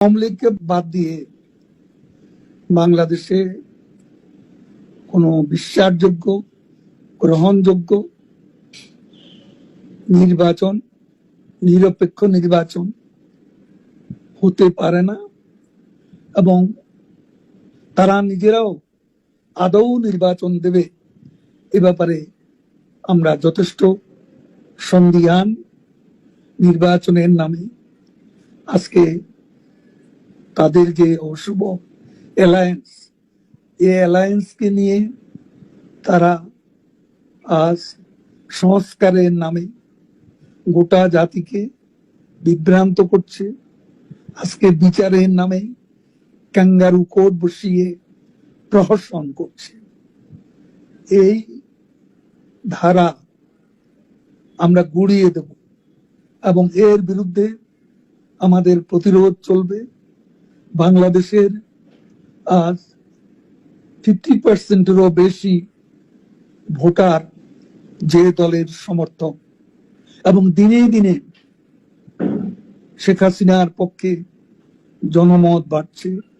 আওয়ামী লীগকে বাদ দিয়ে বাংলাদেশে কোনো বিশ্বাসযোগ্য, গ্রহণযোগ্য নির্বাচন, নিরপেক্ষ নির্বাচন হতে পারে না এবং তারা নিজেরাও আদৌ নির্বাচন দেবে এ ব্যাপারে আমরা যথেষ্ট সন্দিহান নির্বাচনের নামে আজকে তাদের যে অশুভ অ্যালায়েন্স এই অ্যালায়েন্সকে নিয়ে তারা আজ সংস্কারের নামে গোটা জাতিকে বিভ্রান্ত করছে। আজকে বিচারের নামে ক্যাঙ্গারু কোর্ট বসিয়ে প্রহসন করছে। এই ধারা আমরা গুড়িয়ে দেব এবং এর বিরুদ্ধে আমাদের প্রতিরোধ চলবে। বাংলাদেশের আজ ফিফটি পার্সেন্টেরও বেশি ভোটার যে দলের সমর্থক এবং দিনে দিনে শেখ হাসিনার পক্ষে জনমত বাড়ছে।